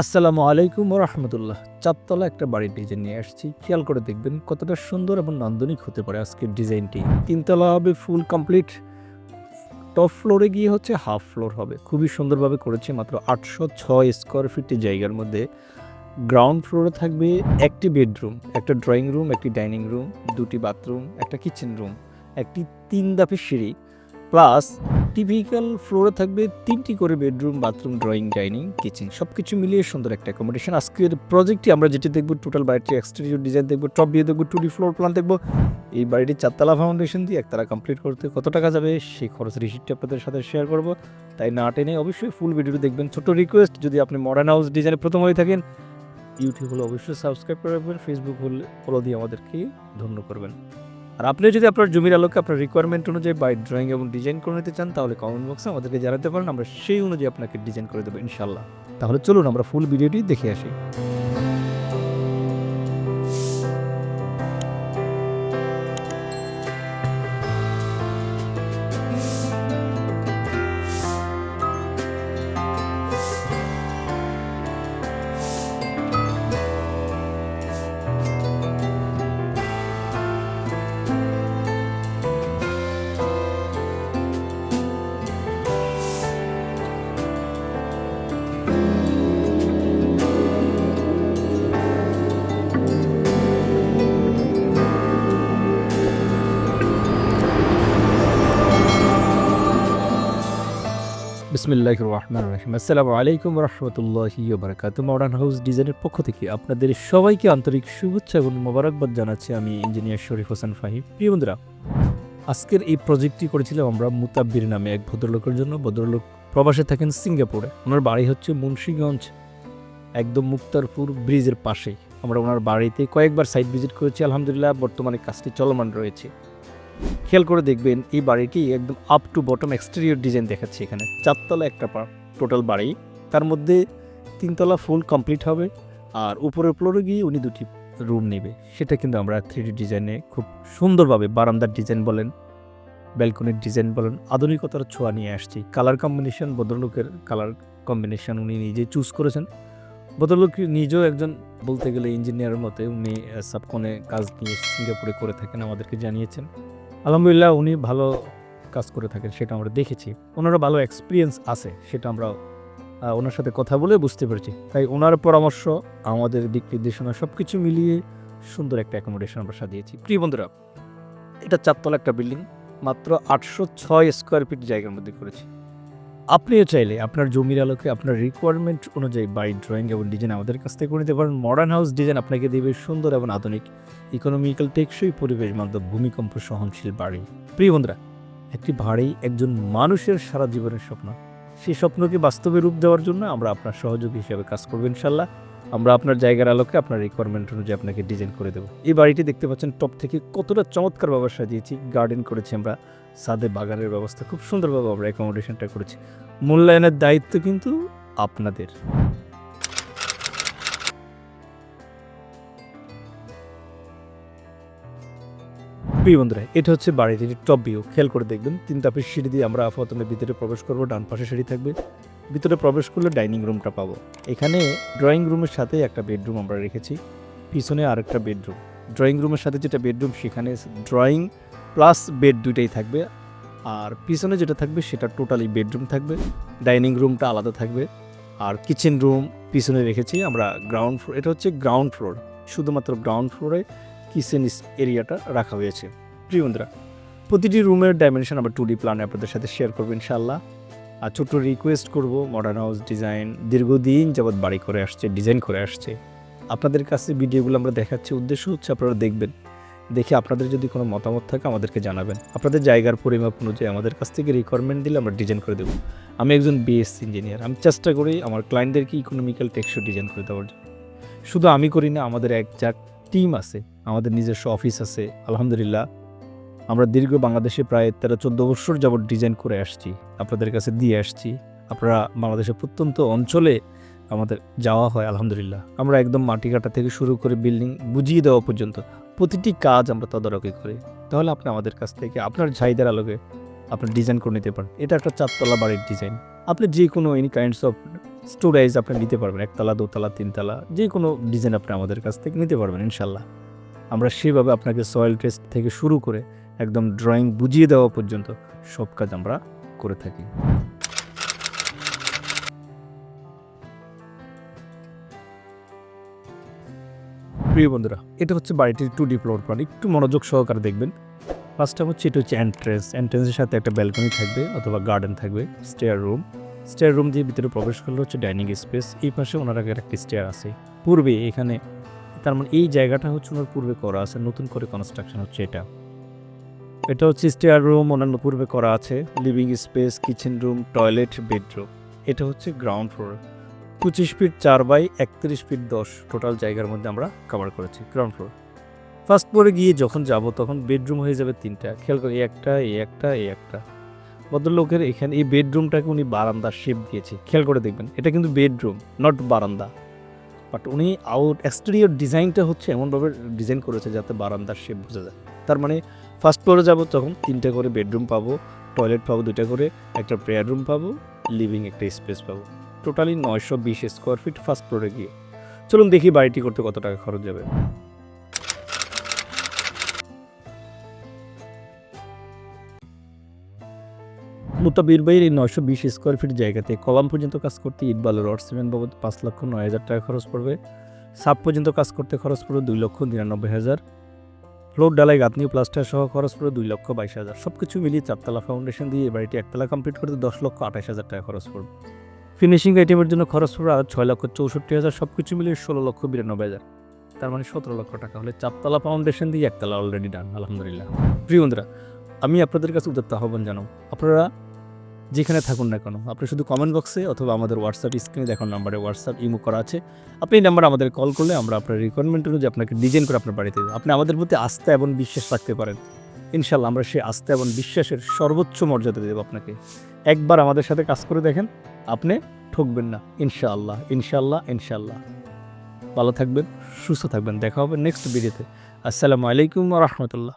আসসালামু আলাইকুম রহমতুল্লাহ। চারতলা একটা বাড়ির ডিজাইন নিয়ে আসছি। খেয়াল করে দেখবেন কতটা সুন্দর এবং নান্দনিক হতে পারে আজকের ডিজাইনটি তিনতলা হবে ফুল কমপ্লিট টপ ফ্লোরে গিয়ে হচ্ছে হাফ ফ্লোর হবে। খুবই সুন্দরভাবে করেছে, মাত্র আটশো ছয় স্কোয়ার ফিটের জায়গার মধ্যে। গ্রাউন্ড ফ্লোরে থাকবে একটি বেডরুম একটা ড্রয়িং রুম একটি ডাইনিং রুম দুটি বাথরুম একটা কিচেন রুম একটি তিন ধাপের সিঁড়ি। প্লাস টিপিক্যাল ফ্লোরে থাকবে, তিনটি করে bedroom bathroom drawing dining kitchen সব কিছু মিলিয়ে সুন্দর একটা অ্যাকোমোডেশন আজকের প্রজেক্টটি আমরা যেটি দেখব টোটাল বাড়িটির এক্সটেরিয়র ডিজাইন দেখব টপ দিয়ে দেখব টু ডি ফ্লোর প্ল্যান দেখব। এই বাড়িটির চারতলা ফাউন্ডেশন দিয়ে একতলা কমপ্লিট করতে কত টাকা যাবে, সেই খরচ রিসিপ্টটি আপনাদের সাথে শেয়ার করব। তাই না টেনে অবশ্যই ফুল ভিডিওটি দেখবেন। ছোট রিকোয়েস্ট যদি আপনি মডার্ন হাউস ডিজাইনে প্রথম হয়ে থাকেন ইউটিউব হলে অবশ্যই সাবস্ক্রাইব করে রাখবেন ফেসবুক হলে ফলো দিয়ে আমাদেরকে ধন্য করবেন। আর আপনি যদি আপনার জমির আলোকে আপনার রিকোয়ারমেন্ট অনুযায়ী বাই ড্রয়িং এবং ডিজাইন করে নিতে চান, তাহলে কমেন্ট বক্সে আমাদেরকে জানাতে পারেন, আমরা সেই অনুযায়ী আপনাকে ডিজাইন করে দেবো ইনশাল্লাহ তাহলে চলুন, আমরা ফুল ভিডিওটি দেখে আসি। বিসমিল্লাহ রহমান রহিম। আসসালামু আলাইকুম রহমতুল্লাহি বারাকাত মডার্ন হাউস ডিজাইনের পক্ষ থেকে আপনাদের সবাইকে আন্তরিক শুভেচ্ছা এবং মোবারকবাদ জানাচ্ছি আমি ইঞ্জিনিয়ার শরীফ হোসেন ফাহিম। প্রিয় বন্ধুরা, আজকের এই প্রজেক্টটি করেছিলাম আমরা মুতাব্বির নামে এক ভদ্রলোকের জন্য। ভদ্রলোক প্রবাসে থাকেন সিঙ্গাপুরে। ওনার বাড়ি হচ্ছে মুন্সিগঞ্জ, একদম মুক্তারপুর ব্রিজের পাশেই। আমরা ওনার বাড়িতে কয়েকবার সাইট ভিজিট করেছি। আলহামদুলিল্লাহ, বর্তমানে কাজটি চলমান রয়েছে। খেয়াল করে দেখবেন এই বাড়িটি একদম up to bottom exterior design দেখাচ্ছে এখানে। চারতলা একটা টোটাল বাড়ি। তার মধ্যে তিনতলা ফুল কমপ্লিট হবে আর উপরের ফ্লোরে গিয়ে উনি দুটি রুম নেবে। সেটা কিন্তু আমরা থ্রি ডি ডিজাইনে খুব সুন্দরভাবে বারান্দার ডিজাইন বলেন ব্যালকনির ডিজাইন বলেন, আধুনিকতার ছোঁয়া নিয়ে আসছি। কালার কম্বিনেশন ভদ্রলোকের কালার কম্বিনেশন উনি নিজে চুজ করেছেন। ভদ্রলোক নিজেও একজন বলতে গেলে ইঞ্জিনিয়ারের মতে উনি সাবকনে কাজ নিয়ে সিঙ্গাপুরে করে থাকেন, আমাদেরকে জানিয়েছেন। আলহামদুলিল্লাহ উনি ভালো কাজ করে থাকেন, সেটা আমরা দেখেছি। ওনারও ভালো এক্সপিরিয়েন্স আছে, সেটা আমরা ওনার সাথে কথা বলে বুঝতে পেরেছি। তাই ওনার পরামর্শ, আমাদের দিক নির্দেশনা সব কিছু মিলিয়ে সুন্দর একটা অ্যাকোমোডেশন আমরা সাজিয়েছি। প্রিয় বন্ধুরা, এটা চারতলা একটা বিল্ডিং মাত্র আটশো ছয় স্কোয়ার ফিট জায়গার মধ্যে করেছি। আপনিও চাইলে আপনার জমির আলোকে আপনার রিকোয়ারমেন্ট অনুযায়ী বাই ড্রয়িং এবং ডিজাইন আমাদের কাছ থেকে করে নিতে পারেন। মডার্ন হাউস ডিজাইন আপনাকে দেবে সুন্দর এবং আধুনিক ইকোনমিক্যাল টেকসই পরিবেশ বান্ধব, ভূমিকম্প সহনশীল বাড়ি। প্রিয় বন্ধুরা, একটি বাড়ি একজন মানুষের সারা জীবনের স্বপ্ন। সেই স্বপ্নকে বাস্তবে রূপ দেওয়ার জন্য আমরা আপনার সহযোগী হিসেবে কাজ করব ইনশাল্লাহ আমরা আপনার জায়গার আলোকে আপনার রিকোয়ারমেন্ট অনুযায়ী আপনাকে ডিজাইন করে দেবো। এই বাড়িটি দেখতে পাচ্ছেন টপ থেকে কতটা চমৎকার ব্যবস্থা সাজিয়েছি গার্ডেন করেছি আমরা। সাদে বাগানের ব্যবস্থা, খুব সুন্দরভাবে আমরা অ্যাকোমোডেশনটা করেছি। মূল্যায়নের দায়িত্ব কিন্তু আপনাদের। বন্ধুরা, এটা হচ্ছে বাড়ির টপ ভিউ খেয়াল করে দেখবেন তিন তাপের সিঁড়ি দিয়ে আমরা আপাতত ভিতরে প্রবেশ করব, ডান পাশে সিঁড়ি থাকবে। ভিতরে প্রবেশ করলে ডাইনিং রুমটা পাবো। এখানে ড্রয়িং রুমের সাথে একটা বেডরুম আমরা রেখেছি, পিছনে আরেকটা বেডরুম ড্রয়িং রুমের সাথে যেটা বেডরুম সেখানে ড্রয়িং প্লাস বেড দুইটাই থাকবে। আর পিছনে যেটা থাকবে সেটা টোটালি বেডরুম থাকবে, ডাইনিং রুমটা আলাদা থাকবে। আর কিচেন রুম পিছনে রেখেছি আমরা গ্রাউন্ড ফ্লোর, এটা হচ্ছে গ্রাউন্ড ফ্লোর, শুধুমাত্র গ্রাউন্ড ফ্লোরে কিচেন এরিয়াটা রাখা হয়েছে। প্রিয় বন্ধুরা, প্রতিটি রুমের ডাইমেনশন আমরা টু ডি প্ল্যানে আপনাদের সাথে শেয়ার করব ইনশাল্লাহ আর ছোট্ট রিকোয়েস্ট করব মডার্ন হাউস ডিজাইন দীর্ঘদিন যাবৎ বাড়ি করে আসছে ডিজাইন করে আসছে। আপনাদের কাছে ভিডিওগুলো আমরা দেখাচ্ছি, উদ্দেশ্য হচ্ছে আপনারা দেখবেন দেখে আপনাদের যদি কোনো মতামত থাকে আমাদেরকে জানাবেন। আপনাদের জায়গার পরিমাপ অনুযায়ী আমাদের কাছ থেকে রিকোয়ারমেন্ট দিলে আমরা ডিজাইন করে দেবো। আমি একজন বিএসসি ইঞ্জিনিয়ার আমি চেষ্টা করি আমার ক্লায়েন্টদেরকে ইকোনমিক্যাল টেক্সট ডিজাইন করে দেওয়ার জন্য। শুধু আমি করি না, আমাদের এক যাক টিম আছে, আমাদের নিজস্ব অফিস আছে, আলহামদুলিল্লাহ। আমরা দীর্ঘ বাংলাদেশে প্রায় তেরো, চোদ্দ বছর যাবৎ ডিজাইন করে আসছি, আপনাদের কাছে দিয়ে আসছি। আপনারা বাংলাদেশের প্রত্যন্ত অঞ্চলে আমাদের যাওয়া হয়, আলহামদুলিল্লাহ। আমরা একদম মাটি কাটা থেকে শুরু করে বিল্ডিং বুঝিয়ে দেওয়া পর্যন্ত প্রতিটি কাজ আমরা তদারকি করি। তাহলে আপনি আমাদের কাছ থেকে আপনার চাহিদার আলোকে আপনি ডিজাইন করে নিতে পারেন। এটা একটা চারতলা বাড়ির ডিজাইন আপনি যে কোনো এনি কাইন্ডস অফ স্টোরেজ আপনি নিতে পারবেন। একতলা, দোতলা, তিনতলা যে কোনো ডিজাইন আপনি আমাদের কাছ থেকে নিতে পারবেন ইনশাল্লাহ আমরা সেভাবে আপনাকে সয়েল টেস্ট থেকে শুরু করে একদম ড্রয়িং বুঝিয়ে দেওয়া পর্যন্ত সব কাজ আমরা করে থাকি। প্রিয় বন্ধুরা, এটা হচ্ছে বাড়িটির টু ডি ফ্লোর প্ল্যান একটু মনোযোগ সহকারে দেখবেন। ফার্স্টটা হচ্ছে এটা হচ্ছে এন্ট্রেন্স এন্ট্রেন্সের সাথে একটা ব্যালকনি থাকবে অথবা গার্ডেন থাকবে স্টেয়ার রুম স্টেয়ার রুম দিয়ে ভিতরে প্রবেশ করলে হচ্ছে ডাইনিং স্পেস এই পাশে ওনার আগে একটা স্টেয়ার আছে। পূর্বে এখানে, তার মানে এই জায়গাটা হচ্ছে ওনার পূর্বে করা আছে। নতুন করে কনস্ট্রাকশন হচ্ছে এটা। এটা হচ্ছে স্টেয়ার রুম অন্যান্য পূর্বে করা আছে। Living space kitchen room toilet bedroom এটা হচ্ছে গ্রাউন্ড ফ্লোর পঁচিশ ফিট চার বাই একত্রিশ ফিট দশ টোটাল জায়গার মধ্যে আমরা কভার করেছি গ্রাউন্ড ফ্লোর ফার্স্ট ফ্লোরে গিয়ে যখন যাব তখন বেডরুম হয়ে যাবে তিনটা। খেয়াল করে, এই একটা এই একটা এই একটা। ভদ্রলোকের এখানে এই বেডরুমটাকে উনি বারান্দার শেপ দিয়েছে। খেয়াল করে দেখবেন, এটা কিন্তু বেডরুম নট বারান্দা। বাট উনি আউট এক্সটেরিয়র ডিজাইনটা হচ্ছে এমনভাবে ডিজাইন করেছে যাতে বারান্দার শেপ বোঝা যায়। তার মানে ফার্স্ট ফ্লোরে যাব তখন তিনটা করে বেডরুম পাবো টয়লেট পাবো দুইটা করে, একটা প্রেয়ার রুম পাবো লিভিং একটা স্পেস পাবো। টোটালি নয়শো বিশ স্কোয়ার ফিট ফার্স্ট ফ্লোরে গিয়ে। চলুন দেখি বাড়িটি করতে কত টাকা খরচ যাবে। মুতাবির ভাইয়ের এই নয়শো বিশ স্কোয়ার ফিট জায়গাতে কলাম পর্যন্ত কাজ করতে ইট বালু রড সিমেন্ট বাবদ পাঁচ লক্ষ নয় হাজার টাকা খরচ পড়বে। সাপ পর্যন্ত কাজ করতে খরচ পড়বে দুই লক্ষ নিরানব্বই হাজার। ফ্লোর ডালাই গাঁথনি প্লাস্টার সহ খরচ পড়বে দুই লক্ষ বাইশ হাজার। সব কিছু মিলিয়ে চারতলা ফাউন্ডেশন দিয়ে বাড়িটি একতলা কমপ্লিট করতে দশ লক্ষ আঠাশ হাজার টাকা খরচ পড়বে। ফিনিশিং আইটেমের জন্য খরচ আর ছয় লক্ষ চৌষট্টি হাজার সব কিছু মিলিয়ে ষোলো লক্ষ বিরানব্বই হাজার। তার মানে সতেরো লক্ষ টাকা। হলে চারতলা ফাউন্ডেশন দিয়ে একতলা অলরেডি ডান আলহামদুলিল্লাহ। প্রিয় বন্ধুরা, আমি আপনাদের কাছে উদাত্ত আহ্বান জানাব। আপনারা যেখানে থাকুন না কেন, আপনি শুধু কমেন্ট বক্সে অথবা আমাদের হোয়াটসঅ্যাপ স্ক্রিনে দেখার নাম্বারে হোয়াটসঅ্যাপ ইমো করা আছে। আপনি এই নাম্বারে আমাদের কল করলে আমরা আপনার রিকোয়ারমেন্ট অনুযায়ী আপনাকে ডিজাইন করে আপনার বাড়িতে দেবো। আপনি আমাদের প্রতি আস্থা এবং বিশ্বাস রাখতে পারেন। ইনশাল্লাহ আমরা সেই আস্থা এবং বিশ্বাসের সর্বোচ্চ মর্যাদা দেবো আপনাকে। একবার আমাদের সাথে কাজ করে দেখেন। আপনি ঠকবেন না। ইনশাআল্লাহ ইনশাআল্লাহ ইনশাআল্লাহ। ভালো থাকবেন, সুস্থ থাকবেন। দেখা হবে নেক্সট ভিডিওতে আসসালামু আলাইকুম রহমতুল্লাহ।